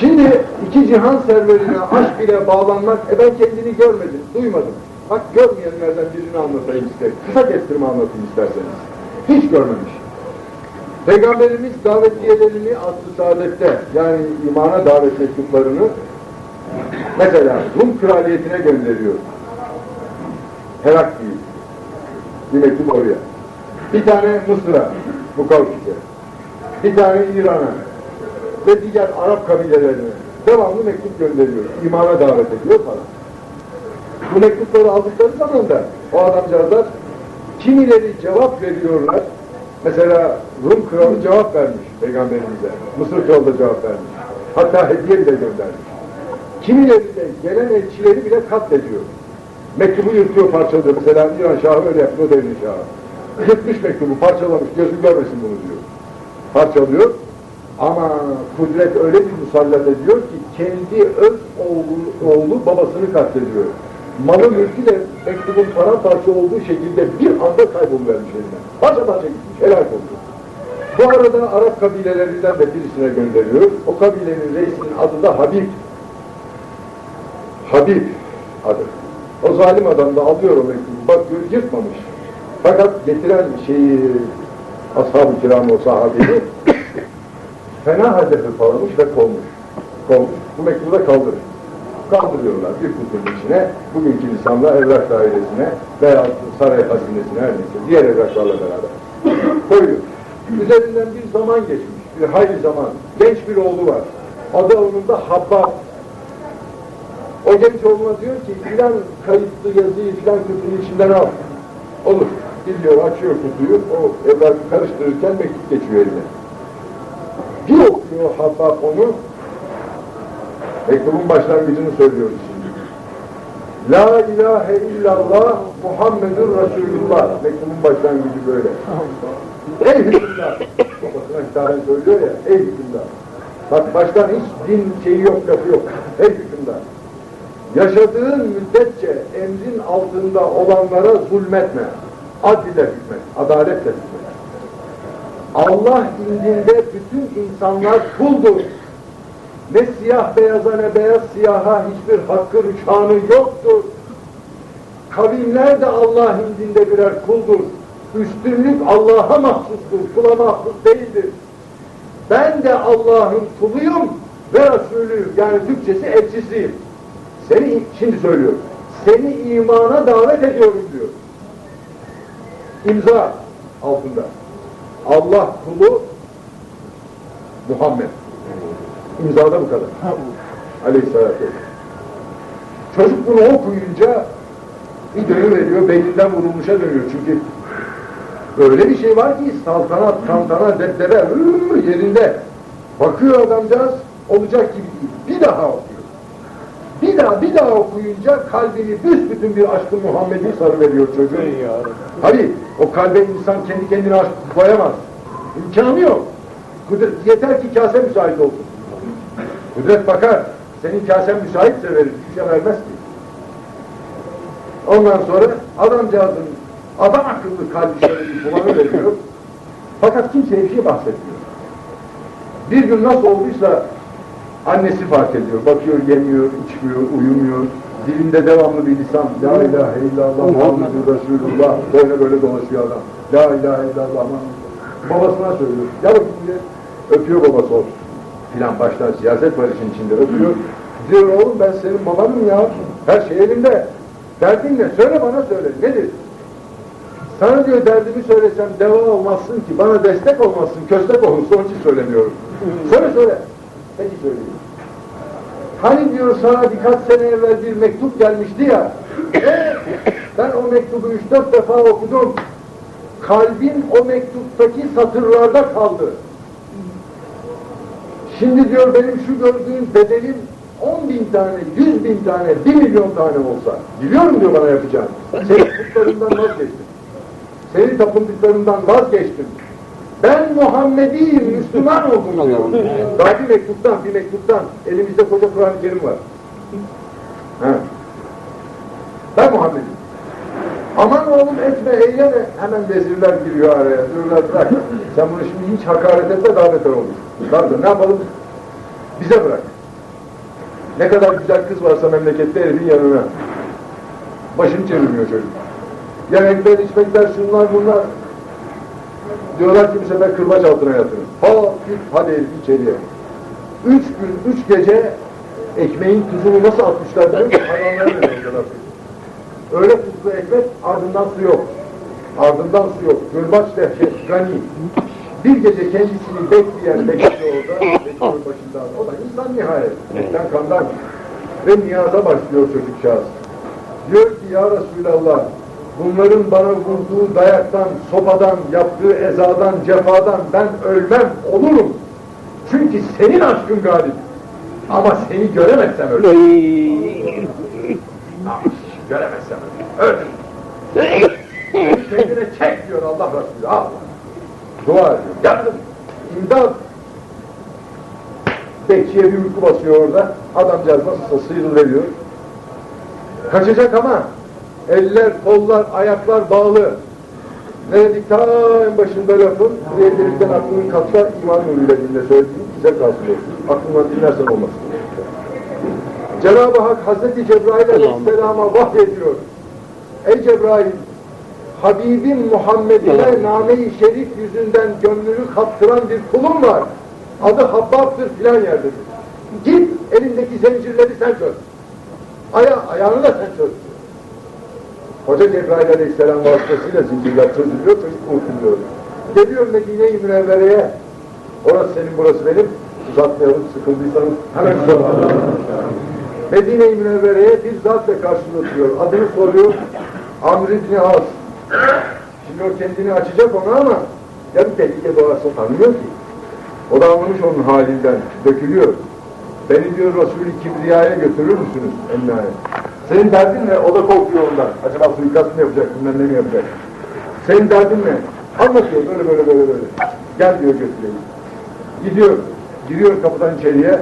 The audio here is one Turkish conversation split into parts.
Şimdi iki cihan serverine aşk ile bağlanmak, e ben kendini görmedim, duymadım. Bak görmeyenlerden birini anlatayım isterim. Kısa kestirme anlatayım isterseniz. Hiç görmemiş. Peygamberimiz davetiyelerini aslı saadette yani imana davet mektuplarını mesela Rum kraliyetine gönderiyor. Herakli'yi. Bir mektup oraya. Bir tane Mısır'a, Mukavkis'e. Bir tane İran'a. Ve diğer Arap kabilelerine. Devamlı mektup gönderiyor. İmana davet ediyor falan. Bu mektupları aldıkları zaman da o adamcağızlar kimileri cevap veriyorlar. Mesela Rum kralı cevap vermiş peygamberimize. Mısır kralı da cevap vermiş. Hatta hediye bile göndermiş. Kimileri de gelen elçileri bile katlediyor. Mektubu yırtıyor, parçalıyor. Mesela İran Şahı öyle yapıyor, devrin Şahı. Yırtmış mektubu, parçalamış, gözü görmesin bunu diyor. Parçalıyor. Ama kudret öyle bir musallat ediyor ki kendi öz oğlu, oğlu babasını katlediyor. Malı mülkü de mektubun paramparça olduğu şekilde bir anda kayboluvermiş elinden. Parça parça gitmiş, helak oldu. Bu arada Arap kabilelerinden de birisine gönderiyor. O kabilenin reisinin adı da Habib. Habib adı. O zalim adam da alıyor o mektubu, bakıyor yırtmamış. Fakat getiren şeyi ashab-ı kiram o sahabeyi fena halde hırpalamış ve kovmuş. Kovmuş. Bu mektubu da kaldırır. Kaldırıyorlar bir kutunun içine, bugünkü lisanla evrak dairesine veya saray hazinesine her neyse, diğer evraklarla beraber koyuyor. Üzerinden bir zaman geçmiş, bir hayli zaman. Genç bir oğlu var. Adı onun da Habbab. O genç oğluna diyor ki filan kayıtlı yazıyı filan kutunun içinden al. Olur. Gidiyor, açıyor kutuyu, o evrakı karıştırırken mektup geçiyor eline. Bir okuyor Habbab onu, mektubun başlangıcını söylüyoruz şimdi. La ilahe illallah Muhammedur Resulullah. Mektubun başlangıcı böyle. Ey hükümdar! Babasına hitaben söylüyor ya, ey hükümdar! Bak baştan hiç din şeyi yok, lafı yok. Ey hükümdar! Yaşadığın müddetçe emrin altında olanlara zulmetme. Ad ile hükmet, adaletle hükmet. Allah indinde bütün insanlar kuldur. Ne siyah beyaza ne beyaz siyaha hiçbir hakkı rüçhanı yoktur. Kavimler de Allah indinde birer kuldur. Üstünlük Allah'a mahsustur, kula mahsus değildir. Ben de Allah'ın kuluyum ve Resulü yani Türkçesi elçisiyim. Seni şimdi söylüyorum. Seni imana davet ediyorum diyor. İmza altında. Allah kulu Muhammed. İmzada bu kadar. Aleyhisselatü vesselam. Çocuk bunu okuyunca bir dönüveriyor, beyninden vurulmuşa dönüyor. Çünkü öyle bir şey var ki saltanat, tantana, debdebe yerinde. Bakıyor adamcağız, olacak gibi değil. Bir daha okuyor. Bir daha, bir daha okuyunca kalbini büsbütün bir aşkı Muhammed'i sarıveriyor çocuğun. Tabii o kalbe insan kendi kendine aşk koyamaz. İmkanı yok. Kudret, yeter ki kase müsait olsun. Kudret bakar, senin kasen müsaitse verir, şişe vermez ki. Ondan sonra adamcağızın adam akıllı kalbi şöyle bulanı veriyor. Fakat kimseye bir şey bahsetmiyor. Bir gün nasıl olduysa annesi fark ediyor. Bakıyor, yemiyor, içmiyor, uyumuyor. Dilinde devamlı bir lisan. La ilahe illallah Muhammedur Resulullah. Böyle böyle dolaşıyor adam. La ilahe illallah Muhammedur Babasına söylüyor. Ya bakayım diye. Öpüyor babası olsun. Filan baştan siyaset var işin içinde öpüyor. Diyor oğlum ben senin babanım ya. Her şey elimde. Derdin ne? Söyle bana söyle. Nedir? Sana diyor derdimi söylesem deva olmazsın ki, bana destek olmazsın, köstek olursun, onun için söylemiyorum. söyle söyle. Peki söyleyeyim. Hani diyor sana birkaç sene evvel bir mektup gelmişti ya, ben o mektubu üç dört defa okudum. Kalbim o mektuptaki satırlarda kaldı. Şimdi diyor benim şu gördüğün bedelim on bin tane, yüz bin tane, bir milyon tane olsa, biliyorum diyor bana yapacağını. Senin putlarından vazgeçtim. Senin tapındıklarından vazgeçtim. Ben Muhammediyim, Müslüman oldum diyor. Daha bir mektuptan, bir mektuptan. Elimizde koca Kur'an-ı Kerim var. Ha. Ben Muhammed'im. Aman oğlum etme, eyleme. Hemen vezirler giriyor araya. Diyorlar bırak. Sen bunu şimdi hiç hakaret etme daha beter olur. Tabii ne yapalım? Bize bırak. Ne kadar güzel kız varsa memlekette herifin yanına. Başını çevirmiyor çocuk. Yemekler, içmekler, şunlar bunlar. Diyorlar ki bu sefer kırbaç altına yatırın. Ha, git, hadi içeriye. Üç gün, üç gece ekmeğin tuzunu nasıl atmışlar musun? Hayvanlara veriyorlar. Öyle tuzlu ekmek, ardından su yok. Ardından su yok. Gırbaç dehşet, gani. Bir gece kendisini bekleyen bekliyor orada, bekliyor başında. O da insan nihayet. Etten kandan. Ve niyaza başlıyor çocukcağız. Diyor ki ya Resulallah, bunların bana vurduğu dayaktan, sopadan, yaptığı ezadan, cefadan ben ölmem, olurum. Çünkü senin aşkın galip. Ama seni göremezsem ölürüm. Ah, göremezsem ölürüm. Öl. Beni kendine çek diyor Allah Resulü. Allah. Dua ediyor. Yardım. İmdat. Bekçiye bir uyku basıyor orada. Adamcağız nasılsa sıyrılıveriyor. Kaçacak ama eller, kollar, ayaklar bağlı. Ne dedik ta en başında lafın, buraya gelirken aklının katsa iman yoluyla dinle söylediğim bize kalsın. Aklından dinlersen olmaz. Cenab-ı Hak Hazreti Cebrail Aleyhisselam'a vahyediyor. Ey Cebrail, Habibim Muhammed'ine name-i şerif yüzünden gönlünü kaptıran bir kulum var. Adı Habbab'dır filan yerdedir. Git elindeki zincirleri sen çöz. Aya, ayağını da sen çöz. Hoca Cebrail Aleyhisselam vasıtasıyla zincirler çözülüyor, kurtuluyor. Geliyor Medine-i Münevvere'ye. Orası senin, burası benim. Uzatmayalım, sıkıldıysanız hemen soralım. Medine-i Münevvere'ye bir zatla karşılaşıyor. Adını soruyor. Amr İbni As. Şimdi o kendini açacak ona ama ya bir tehlike doğarsa tanımıyor ki. O da anlamış onun halinden. Dökülüyor. Beni diyor Resulü Kibriya'ya götürür müsünüz emniyaya? Senin derdin ne? O da korkuyor ondan. Acaba suikast mı yapacak, bilmem ne mi yapacak? Senin derdin ne? Anlatıyor böyle böyle böyle böyle. Gel diyor götüreyim. Gidiyor. Giriyor kapıdan içeriye.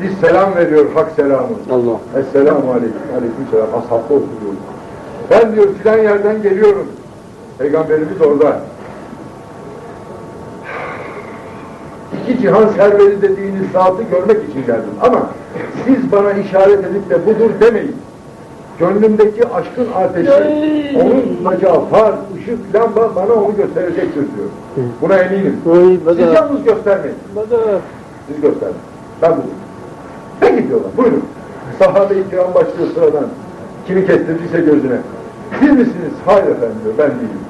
Bir selam veriyor, hak selamı. Allah. Esselamu aleyküm, aleyküm selam. Ashabta oturuyorum. Ben diyor filan yerden geliyorum. Peygamberimiz orada. İki cihan serveri dediğiniz zatı görmek için geldim. Ama siz bana işaret edip de budur demeyin. Gönlümdeki aşkın ateşi, onun tutacağı far, ışık, lamba bana onu gösterecektir diyor. Buna eminim. Siz yalnız göstermeyin. Siz gösterin. Ben buldum. Peki diyorlar. Buyurun. Sahabe-i kiram başlıyor sıradan. Kimi kestirdiyse gözüne. Siz misiniz? Hayır efendim diyor. Ben değilim.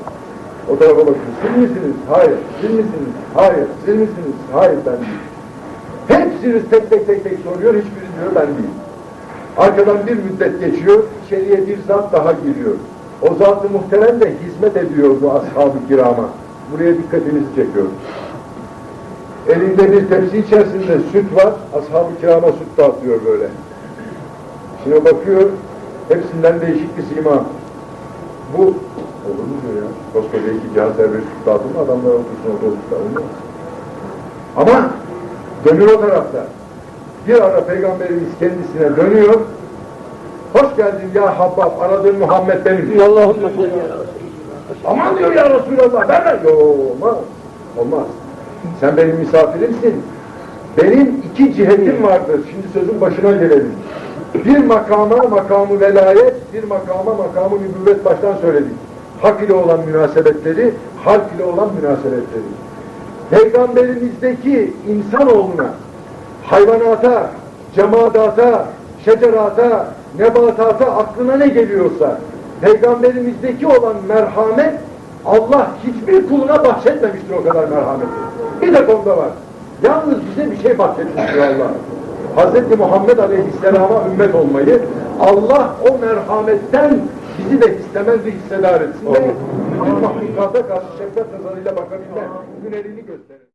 O tarafa bakıyor. Siz misiniz? Hayır. Siz misiniz? Hayır. Siz misiniz? Hayır ben değilim. Hepsiniz tek tek tek tek soruyor. Hiçbiri diyor ben değilim. Arkadan bir müddet geçiyor. içeriye bir zat daha giriyor. O zat-ı muhterem de hizmet ediyor bu ashab-ı kirama. Buraya dikkatinizi çekiyorum. Elinde bir tepsi içerisinde süt var, ashab-ı kirama süt dağıtıyor böyle. Şimdi bakıyor, hepsinden değişik bir sima. Bu, olur mu diyor ya? Koskoca iki cihan serbest dağıtır mı? Adamlar otursun otobüste, olmaz. Ama gönül o tarafta. Bir ara Peygamberimiz kendisine dönüyor, hoş geldin ya Habbab, aradığın Muhammed salli ala Aman diyor ya Resulallah, ben ben. Yo, olmaz. Olmaz. Sen benim misafirimsin. Benim iki cihetim vardır. Şimdi sözün başına gelelim. Bir makama makamı velayet, bir makama makamı nübüvvet baştan söyledik. Hak ile olan münasebetleri, halk ile olan münasebetleri. Peygamberimizdeki insanoğluna, hayvanata, cemadata, şecerata, nebatata aklına ne geliyorsa Peygamberimizdeki olan merhamet Allah hiçbir kuluna bahşetmemiştir o kadar merhameti. Bir de konuda var. Yalnız bize bir şey bahşetmiştir Allah. Hz. Muhammed Aleyhisselam'a ümmet olmayı Allah o merhametten bizi de istemez ve hissedar etsin. Bütün mahlukata karşı şefkat nazarıyla bakabilme hünerini gösterir.